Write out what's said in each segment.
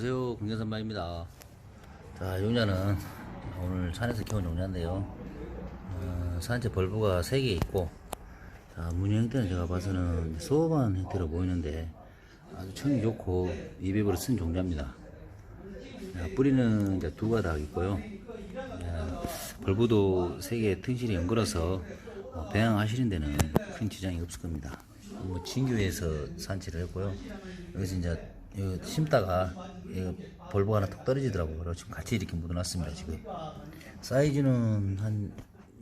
안녕하세요. 공개선마입니다. 자 용자는 오늘 산에서 키운 용자인데요. 어, 산채 벌브가 3개 있고 자 무늬 형태는 제가 봐서는 소반 형태로 보이는데 아주 청이 좋고 이백으로 쓴 종자입니다. 자, 뿌리는 이제 두 가닥 있고요. 자, 벌브도 3개 튼실이 연걸어서 어, 배양하시는 데는 큰 지장이 없을 겁니다. 뭐 진규에서 산치를 했고요. 여기서 이제 이거 심다가 이거 벌브가 하나 턱 떨어지더라고요. 그래서 지금 같이 이렇게 묻어놨습니다. 지금 사이즈는 한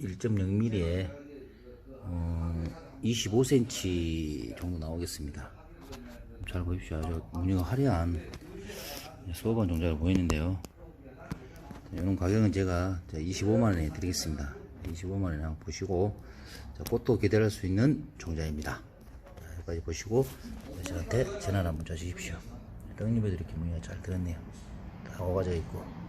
1.0mm에 어, 25cm 정도 나오겠습니다. 잘 보십시오. 아주 무늬가 화려한 소반 종자로 보이는데요. 이런 가격은 제가 25만원에 드리겠습니다. 25만원에 한번 보시고 자, 꽃도 기다릴 수 있는 종자입니다. 자, 여기까지 보시고 저한테 전화를 한번 주십시오. 떡잎에도 이렇게 무늬가 잘 들었네요. 다 오가져 있고.